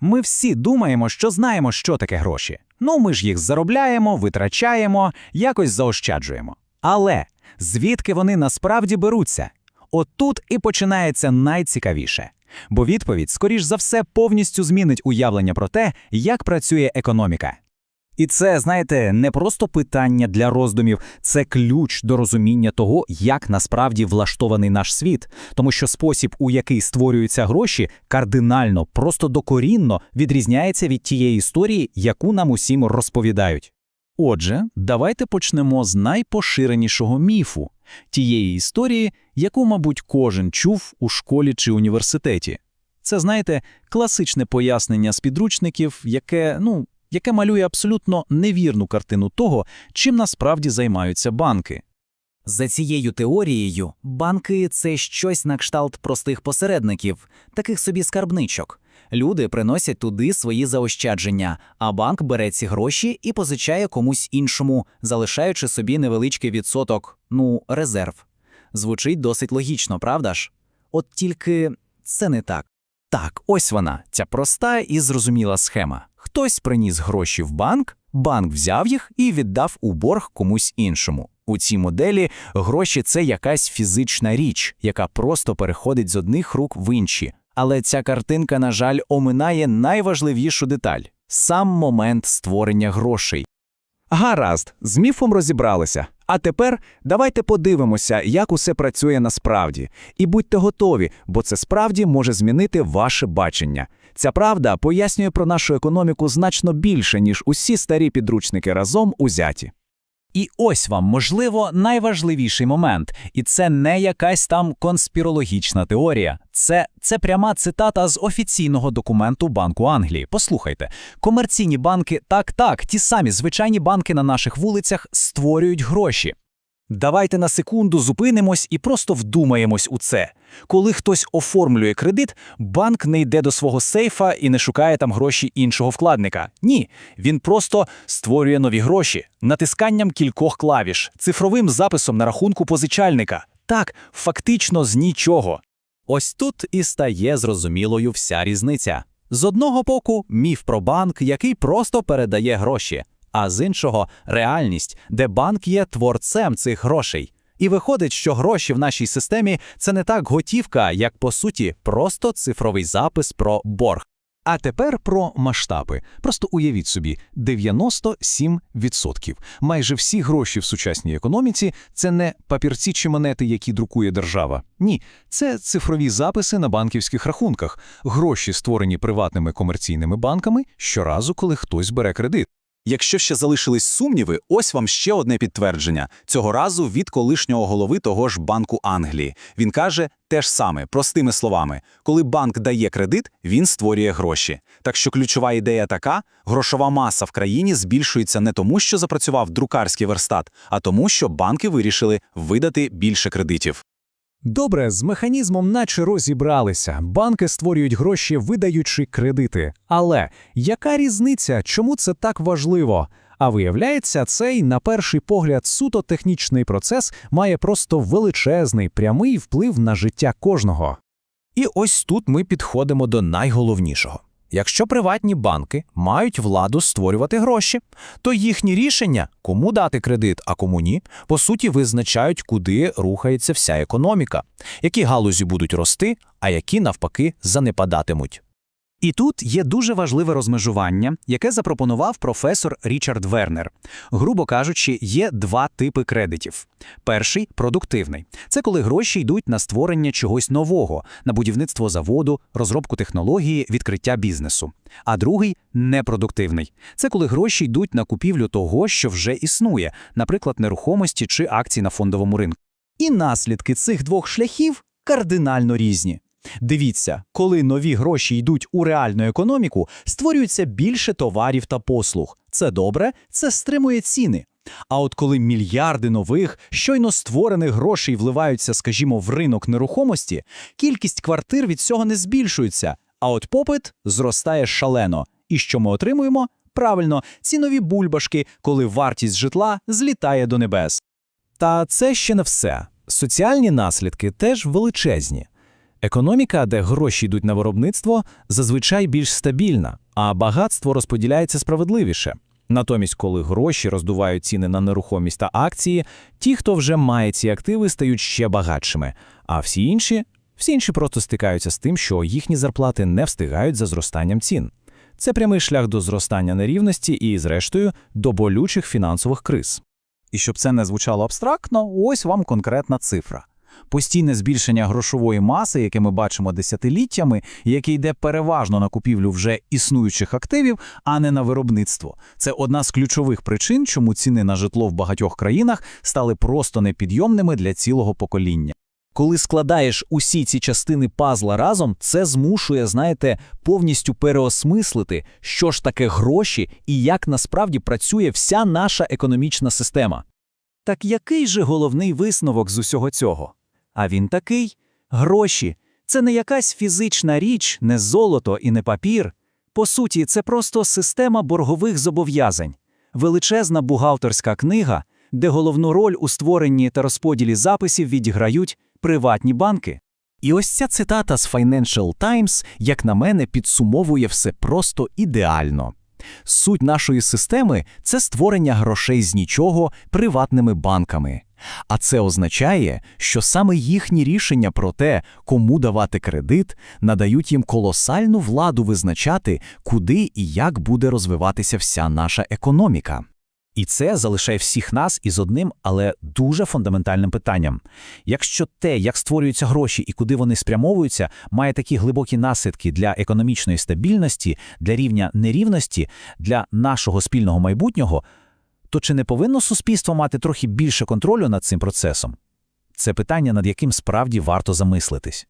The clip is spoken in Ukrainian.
Ми всі думаємо, що знаємо, що таке гроші. Ну, ми ж їх заробляємо, витрачаємо, якось заощаджуємо. Але звідки вони насправді беруться? Отут і починається найцікавіше. Бо відповідь, скоріш за все, повністю змінить уявлення про те, як працює економіка. І це, знаєте, не просто питання для роздумів, це ключ до розуміння того, як насправді влаштований наш світ, тому що спосіб, у який створюються гроші, кардинально, просто докорінно відрізняється від тієї історії, яку нам усім розповідають. Отже, давайте почнемо з найпоширенішого міфу тієї історії, яку, мабуть, кожен чув у школі чи університеті. Це, знаєте, класичне пояснення з підручників, яке, ну, яке малює абсолютно невірну картину того, чим насправді займаються банки. За цією теорією, банки це щось на кшталт простих посередників, таких собі скарбничок. Люди приносять туди свої заощадження, а банк бере ці гроші і позичає комусь іншому, залишаючи собі невеличкий відсоток, ну, резерв. Звучить досить логічно, правда ж? От тільки це не так. Так, ось вона, ця проста і зрозуміла схема. Хтось приніс гроші в банк, банк взяв їх і віддав у борг комусь іншому. У цій моделі гроші це якась фізична річ, яка просто переходить з одних рук в інші. Але ця картинка, на жаль, оминає найважливішу деталь сам момент створення грошей. Гаразд, з міфом розібралися. А тепер давайте подивимося, як усе працює насправді. І будьте готові, бо це справді може змінити ваше бачення. Ця правда пояснює про нашу економіку значно більше, ніж усі старі підручники разом узяті. І ось вам, можливо, найважливіший момент, і це не якась там конспірологічна теорія. Це, це пряма цитата з офіційного документу Банку Англії. Послухайте, комерційні банки, так, так, ті самі звичайні банки на наших вулицях створюють гроші. Давайте на секунду зупинимось і просто вдумаємось у це. Коли хтось оформлює кредит, банк не йде до свого сейфа і не шукає там гроші іншого вкладника. Ні, він просто створює нові гроші натисканням кількох клавіш, цифровим записом на рахунку позичальника. Так, фактично з нічого. Ось тут і стає зрозумілою вся різниця. З одного боку, міф про банк, який просто передає гроші, а з іншого реальність, де банк є творцем цих грошей. І виходить, що гроші в нашій системі це не так готівка, як по суті, просто цифровий запис про борг. А тепер про масштаби. Просто уявіть собі, 97%. Майже всі гроші в сучасній економіці це не папірці чи монети, які друкує держава. Ні, це цифрові записи на банківських рахунках, гроші, створені приватними комерційними банками щоразу, коли хтось бере кредит. Якщо ще залишились сумніви, ось вам ще одне підтвердження. Цього разу від колишнього голови того ж Банку Англії. Він каже те ж саме, простими словами: коли банк дає кредит, він створює гроші. Так що ключова ідея така: грошова маса в країні збільшується не тому, що запрацював друкарський верстат, а тому, що банки вирішили видати більше кредитів. Добре, з механізмом наче розібралися. Банки створюють гроші, видаючи кредити. Але яка різниця, чому це так важливо? А виявляється, цей, на перший погляд, суто технічний процес має просто величезний прямий вплив на життя кожного. І ось тут ми підходимо до найголовнішого. Якщо приватні банки мають владу створювати гроші, то їхні рішення, кому дати кредит, а кому ні, по суті визначають, куди рухається вся економіка, які галузі будуть рости, а які навпаки занепадатимуть. І тут є дуже важливе розмежування, яке запропонував професор Річард Вернер. Грубо кажучи, є два типи кредитів. Перший продуктивний це коли гроші йдуть на створення чогось нового, на будівництво заводу, розробку технології, відкриття бізнесу. А другий непродуктивний це коли гроші йдуть на купівлю того, що вже існує, наприклад, нерухомості чи акцій на фондовому ринку. І наслідки цих двох шляхів кардинально різні. Дивіться, коли нові гроші йдуть у реальну економіку, створюється більше товарів та послуг. Це добре, це стримує ціни. А от коли мільярди нових, щойно створених грошей вливаються, скажімо, в ринок нерухомості, кількість квартир від цього не збільшується, а от попит зростає шалено. І що ми отримуємо? Правильно, ці нові бульбашки, коли вартість житла злітає до небес. Та це ще не все. Соціальні наслідки теж величезні. Економіка, де гроші йдуть на виробництво, зазвичай більш стабільна, а багатство розподіляється справедливіше. Натомість, коли гроші роздувають ціни на нерухомість та акції, ті, хто вже має ці активи, стають ще багатшими, а всі інші, всі інші просто стикаються з тим, що їхні зарплати не встигають за зростанням цін. Це прямий шлях до зростання нерівності і, зрештою, до болючих фінансових криз. І щоб це не звучало абстрактно, ось вам конкретна цифра. Постійне збільшення грошової маси, яке ми бачимо десятиліттями, яке йде переважно на купівлю вже існуючих активів, а не на виробництво. Це одна з ключових причин, чому ціни на житло в багатьох країнах стали просто непідйомними для цілого покоління. Коли складаєш усі ці частини пазла разом, це змушує, знаєте, повністю переосмислити, що ж таке гроші і як насправді працює вся наша економічна система. Так який же головний висновок з усього цього? А він такий: гроші це не якась фізична річ, не золото і не папір. По суті, це просто система боргових зобов'язань, величезна бухгалтерська книга, де головну роль у створенні та розподілі записів відіграють приватні банки. І ось ця цитата з Financial Times, як на мене, підсумовує все просто ідеально. Суть нашої системи це створення грошей з нічого приватними банками. А це означає, що саме їхні рішення про те, кому давати кредит, надають їм колосальну владу визначати, куди і як буде розвиватися вся наша економіка. І це залишає всіх нас із одним, але дуже фундаментальним питанням. Якщо те, як створюються гроші і куди вони спрямовуються, має такі глибокі наслідки для економічної стабільності, для рівня нерівності, для нашого спільного майбутнього, то чи не повинно суспільство мати трохи більше контролю над цим процесом? Це питання, над яким справді варто замислитись.